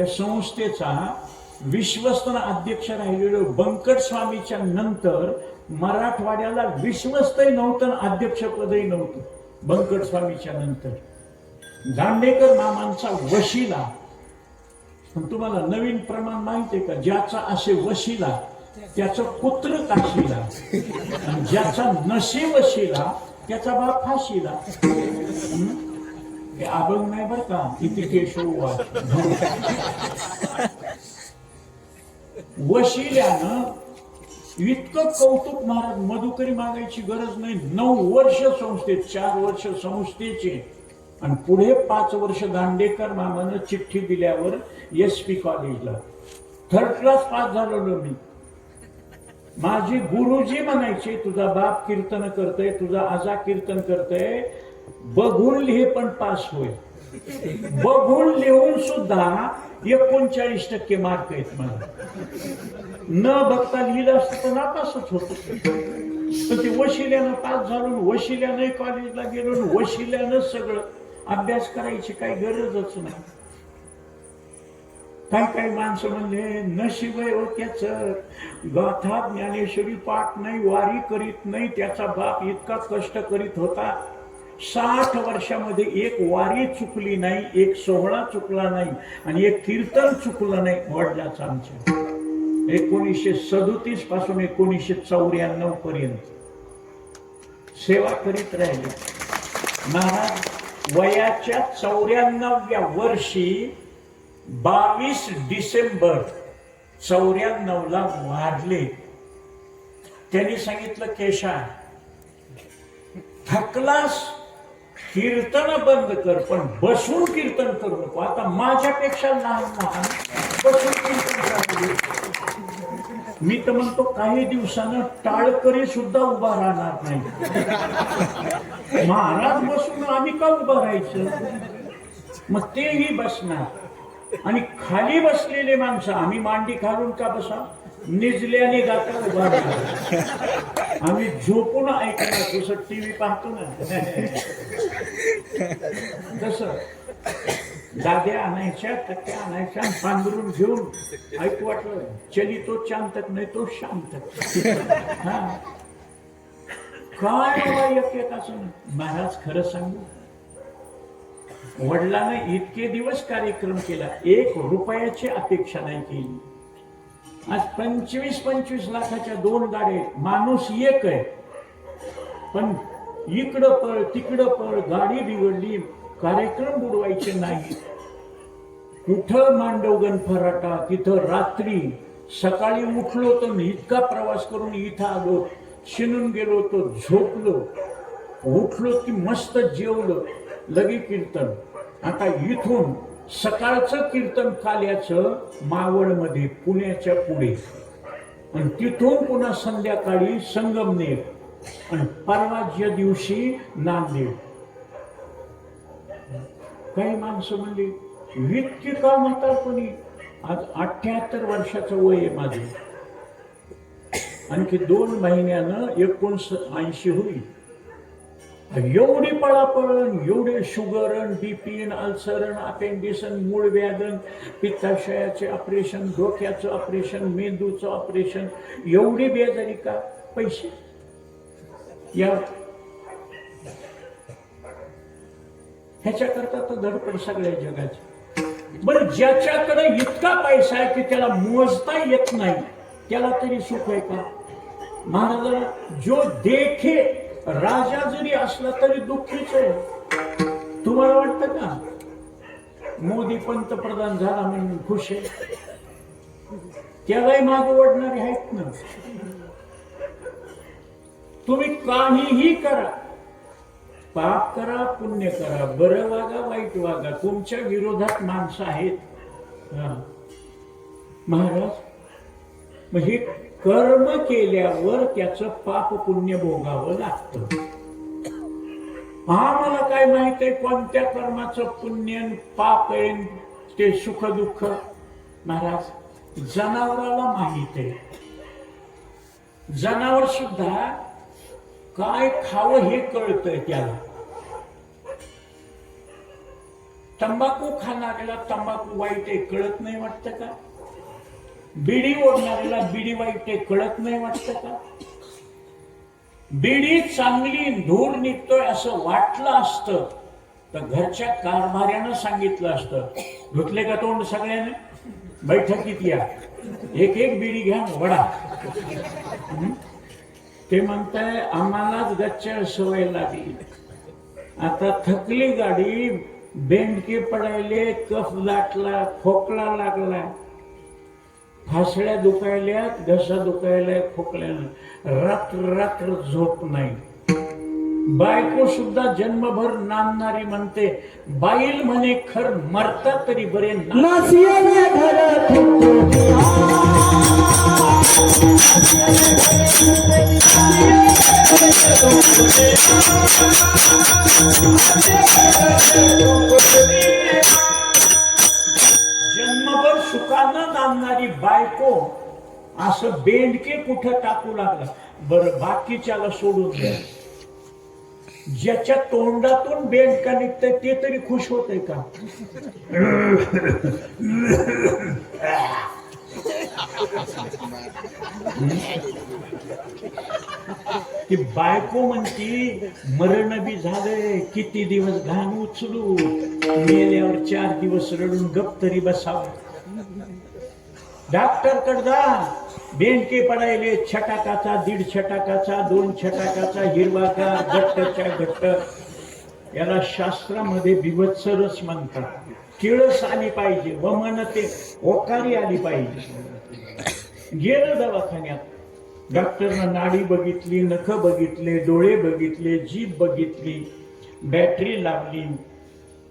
त्या संस्थेचा विश्वस्तन अध्यक्ष राहिलेलो बंकट स्वामीच्या नंतर मराठवाड्याला विश्वस्तही नव्हतं अध्यक्षपदही नव्हतं. बंकट स्वामीच्या नंतर. दांडेकर मामांचा वशिला. पण तुम्हाला नवीन प्रमाण माहिती आहे का? ज्याचा असे वशिला त्याचं पुत्र काशीला ज्याचा नशे वशिला त्याचा बाप फाशीला. ते अभंग नाही बरं का किती केशव वशिल्यानं इतकं कौतुक महाराज मधुकरी मागायची गरज नाही नऊ वर्ष संस्थेत चार वर्ष संस्थेचे आणि पुढे पाच वर्ष दांडेकर मामानं चिठ्ठी दिल्यावर एस पी कॉलेजला थर्ड क्लास पास झालेलो मी. माझे गुरुजी म्हणायचे तुझा बाप कीर्तन करतय तुझा आजा कीर्तन करतय बघून लिहे पण पास होय बघून लिहून सुद्धा एकोणचाळीस टक्के मार्क आहेत मला. न बघता लिहिलं असतं तर नापासच होत. तर ते वशिल्यानं पास झालो वशिल्यानं कॉलेजला गेलो वशिल्यानं सगळं. अभ्यास करायची काही गरजच नाही. काय काय माणसं म्हणले नशीब आहे हो त्याच. गाथा ज्ञानेश्वरी पाठ नाही वारी करीत नाही त्याचा बाप इतका कष्ट करीत होता. साठ वर्षामध्ये एक वारी चुकली नाही एक सोहळा चुकला नाही आणि एक कीर्तन चुकलं नाही वडिलाचं आमच्या एकोणीसशे सदोतीसपासून एकोणीसशे चौऱ्याण्णव पर्यंत सेवा करीत राहिले. महाराज वयाच्या चौऱ्याण्णव्या वर्षी बावीस डिसेंबर चौऱ्याण्णवला वाढले त्यांनी सांगितलं केशा थकलास कीर्तन बंद कर पण बसून कीर्तन करू नको. आता माझ्यापेक्षा लहान लहान बसून कीर्तन मी तर म्हणतो काही दिवसानं टाळकरी सुद्धा उभा राहणार नाही. महाराज बसून आम्ही का उभं राहायचं? मग तेही बसणार. आणि खाली बसलेले माणसं आम्ही मांडी घालून का बसा? निजल्याने गाता उभा राहणार आम्ही झोपून ऐकणार जसं टीव्ही पाहतो ना. तसं. दाद्या आणायच्या कट्ट्या आणायच्या पांघरून घेऊन ऐकू वाटलं चली तो चांतक नाही तो शांत हा. काय बाबा एकेकाचं महाराज खरं सांगू. वडिलांना इतके दिवस कार्यक्रम केला एक रुपयाची अपेक्षा नाही केली. आज पंचवीस पंचवीस लाखाच्या दोन गाडे माणूस एक आहे. पण इकडं पळ तिकडं पळ गाडी बिघडली कार्यक्रम बुडवायचे नाही. कुठं मांडवगण फराटा तिथं रात्री. सकाळी उठलो तर इतका प्रवास करून इथं आलो शिनून गेलो तो झोपलो. उठलो की मस्त जेवलो. लगे कीर्तन. आता इथून सकाळचं कीर्तन काल्याचं मावळमध्ये पुण्याच्या पुढे. आणि तिथून पुन्हा संध्याकाळी संगमनेर. आणि परवाच्या दिवशी नांदेड काही माणसं म्हणली व्यक्ती का म्हणतात कोणी? आज अठ्याहत्तर वर्षाचं वय आहे माझं. आणखी दोन महिन्यानं एकोणस ऐंशी होईल. एवढी पळापळण एवढे शुगरन बीपीन अल्सरन अपेंडिसन मूळ व्याधन पित्ताशयाचे ऑपरेशन डोक्याचं ऑपरेशन मेंदूचं ऑपरेशन एवढी बेजारी का? पैसे या ह्याच्याकरता तर धडपड सगळ्या जगाची. बरं ज्याच्याकडे इतका पैसा आहे की त्याला मोजता येत नाही त्याला तरी सुख आहे का? महाराजांना जो देखे राजा जरी असला तरी दुःखीच आहे. तुम्हाला वाटतं का? मोदी पंतप्रधान झाला म्हणून खुश आहे. त्यालाही माग ओढणारे आहेत ना? तुम्ही काहीही करा. पाप करा पुण्य करा. बरं वागा वाईट वागा. तुमच्या विरोधात माणसं आहेत. महाराज म्हणजे हे कर्म केल्यावर त्याचं पाप पुण्य भोगावं लागतं. आम्हाला काय माहीत आहे कोणत्या कर्माचं पुण्य पाप आहे आणि ते सुख दुःख? महाराज जनावराला माहीत आहे. जनावर सुद्धा काय खावं हे कळतंय त्याला. तंबाखू खाणाऱ्याला तंबाखू वाईट आहे कळत नाही वाटतं का? बिडी ओढणाऱ्याला बिडी वाईट आहे कळत नाही वाटतं का? बिडी चांगली धूर निघतोय असं वाटलं असतं तर घरच्या कारभाऱ्यानं सांगितलं असतं. धुतले का तोंड सगळ्याने? बैठकीत या. एक एक बिडी घ्या वडा. ते म्हणताय आम्हालाच गच्च्या सवय लागली. आता थकली गाडी बेंडकी पडायले कफ दाटला खोकला लागला. फासड्या दुखायल्यात घसा दुखायला खोकल्यानं. रात्र रात्र झोप नाही. बायको सुद्धा जन्मभर नांदणारी म्हणते बाईल म्हणे खर मरता तरी बरे जन्मभर सुखानं नांदणारी बायको असं बेंडके कुठं टाकू लागला? बरं बाकीच्याला सोडून द्या. ज्याच्या तोंडातून बेंडका निघतंय ते तरी खुश होतंय का? ती बायको म्हणती मरण बी झालंय किती दिवस घाण उचलू? मेल्यावर चार दिवस रडून गप तरी बसावं. डॉक्टर कडदा बेंके पडायले छटाकाचा दीड छटाकाचा दोन छटाकाचा हिरवागार घट्टच्या घट्ट. याला शास्त्रामध्ये बिभत्सरच म्हणतात. किळस आली पाहिजे वमन ते ओकारी आली पाहिजे. गेलं दवाखान्यात. डॉक्टरनं नाडी बघितली नख बघितले डोळे बघितले जीभ बघितली बॅटरी लावली.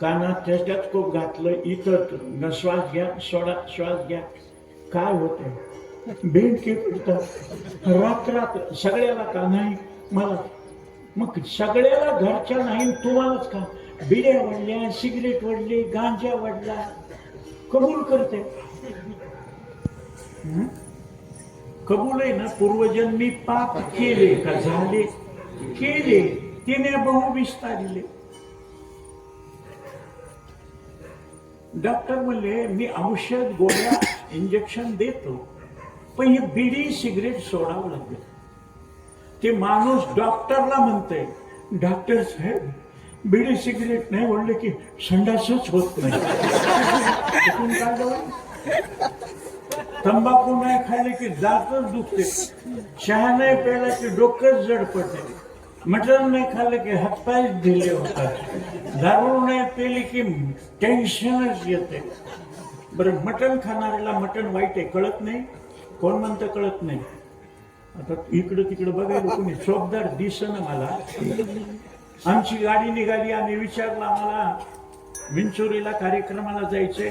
कानात त्याच्यात खूप घातलं इतर न श्वास घ्या सोडा श्वास घ्या. काय होतं भेंडके पडतात रात्रात सगळ्याला का नाही? मला मग सगळ्याला घरच्या नाही तुम्हालाच का? बिड्या वडल्या सिगरेट वडली गांजा वडला कबूल करते. कबूल आहे ना पूर्वजन्मी पाप केले का झाले? केले. तिने बहु विस्तारिले. डॉक्टर म्हणले मी औषध गोळ्या इंजेक्शन देतो. पण हे बिडी सिगरेट सोडावं लागलं. ते माणूस डॉक्टरला म्हणतंय डॉक्टर साहेब बिडी सिगरेट नाही म्हणले की संडासच होत नाही. तंबाखू नाही खाल्ले की दातच दुखते. चहा नाही प्यायला की डोकंच जड पडते मटण नाही खाल्लं की हातपाय दिले होतात. दारू नाही पेली की टेन्शनच येते. बरं मटण खाणाऱ्याला मटण वाईट आहे कळत नाही? कोण म्हणतं कळत नाही. आता इकडं तिकडं बघायला कोणी चोपदार दिसणं मला. आमची गाडी निघाली आम्ही विचारलं आम्हाला विंचोरीला कार्यक्रमाला जायचंय.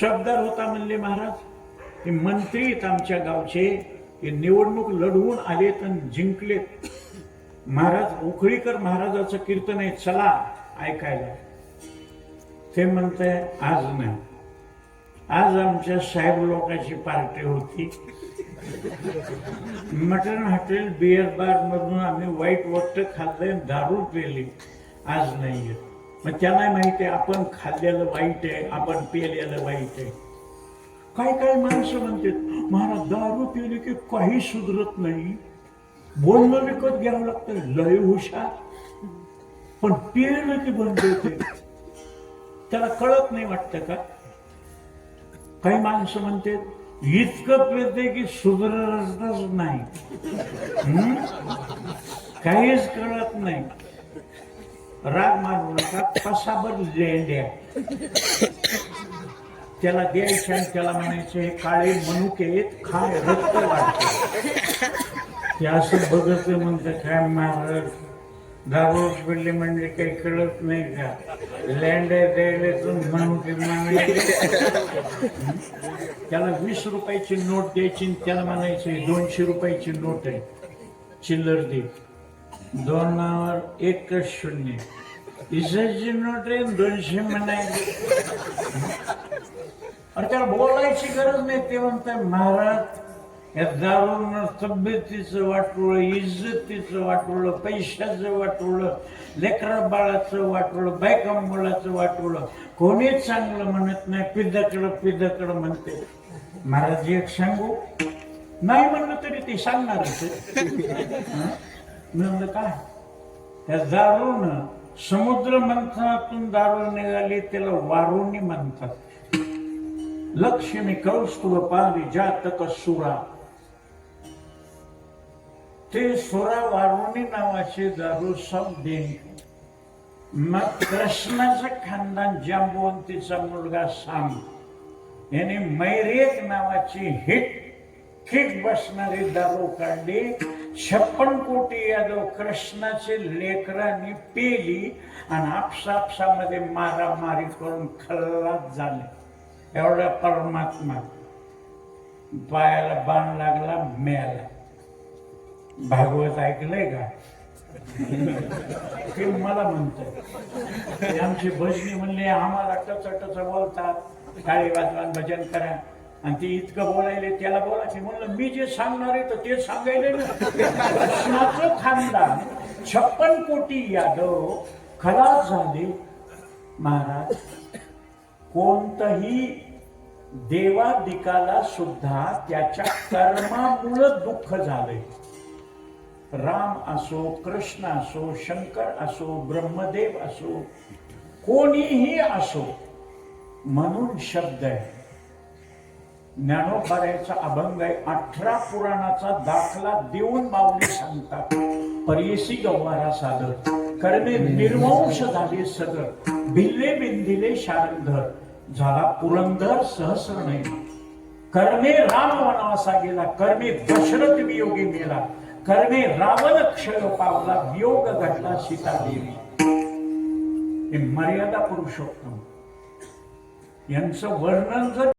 शब्दार होता म्हणले महाराज. हे मंत्री आहेत आमच्या गावचे. हे निवडणूक लढवून आलेत आणि जिंकलेत. महाराज उखळीकर महाराजाचं कीर्तन आहे चला ऐकायला. ते म्हणते आज नाही. आज आमच्या साहेब लोकांची पार्टी होती. मटन हॉटेल बिअर बार मधून आम्ही वाईट वट्ट खाल्लंय दारू पेली. आज नाहीये. मग त्यांना माहिती आहे आपण खाल्लेलं वाईट आहे आपण पेलेलं वाईट आहे. काय काय माणसं म्हणतात महाराज दारू पिली की काही सुधरत नाही. बोलणं विकत घ्यावं लागतं लय हुशार. पण पिळलं की बंद होते. त्याला कळत नाही वाटतं का? काही माणसं म्हणते इतकं पिळते की सुधरतच नाही. काहीच कळत नाही. राग मारू नका पसाबर लेंड्या त्याला द्यायचे आणि त्याला म्हणायचे हे काळे मनुके आहेत, खाय रक्त वाटते ते असं बघत म्हणतं काय महाराज दाभोस पिल्ले म्हणजे काही कळत नाही का? लँड द्यायला म्हणून मनुके म्हणायचे त्याला वीस रुपयाची नोट द्यायची आणि त्याला म्हणायचे दोनशे रुपयाची नोट आहे. चिल्लर दे. दोनावर एकच शून्य. इसाची नोट आहे दोनशे म्हणायचे. अरे त्याला बोलायची गरज नाही ते म्हणतात महाराज या दारून तब्येतीचं वाटोळं इज्जतीचं वाटोळं पैशाचं वाटोळं लेकरा बाळाचं वाटोळं बायका मुलाचं कोणीच चांगलं म्हणत नाही पिद्धकडं पिद्धकडं म्हणते. महाराज एक सांगू? नाही म्हणलं तरी ते सांगणारच म्हणलं काय? त्या दारून समुद्र मंथनातून दारू निघाली त्याला वारुणी म्हणतात. लक्ष्मी कौस्तुभ पाली जातक सुरा. ते सुरा वारुणी नावाचे दारू सब देण मग कृष्णाचं खानदान जांबवंतीचा मुलगा साम. याने मैरेक नावाची हिट किक बसणारी दारू काढली. छप्पन कोटी यादव कृष्णाचे लेकरांनी पेली आणि आपसापसामध्ये मारामारी करून खल्लास झाले. एवढा परमात्मा. पायाला बाण लागला मेला. भागवत ऐकलंय का? ते मला म्हणतंय. आमचे आमची भजनी म्हणले आम्हाला टच टच बोलतात टाळी वाजवान भजन करा. आणि ते इतकं बोलायले त्याला बोलायचे. म्हणलं मी जे सांगणार आहे तर ते सांगायले कृष्णाचं खानदान. छप्पन कोटी यादव खलास झाले. महाराज कोणतंही देवादिकाला सुद्धा त्याच्या कर्मामुळं दुःख झालंय. राम असो कृष्ण असो शंकर असो ब्रह्मदेव असो कोणीही असो म्हणून शब्द आहे. ज्ञानोबाऱ्याचा अभंग आहे. अठरा पुराणाचा दाखला देऊन माऊली सांगतात. परेशी गव्हारा सादर कर्मे निर्वंश झाले सदर. भिल्ले बिंदिले शारंधर. झाला पुरंदर सहस्र नाही कर्मे राम वनवासा गेला कर्मे दशरथ वियोगी मेला. कर्मे रावण क्षय पावला वियोग घडला सीता देवी हे मर्यादा पुरुषोत्तम. यांचं वर्णन जर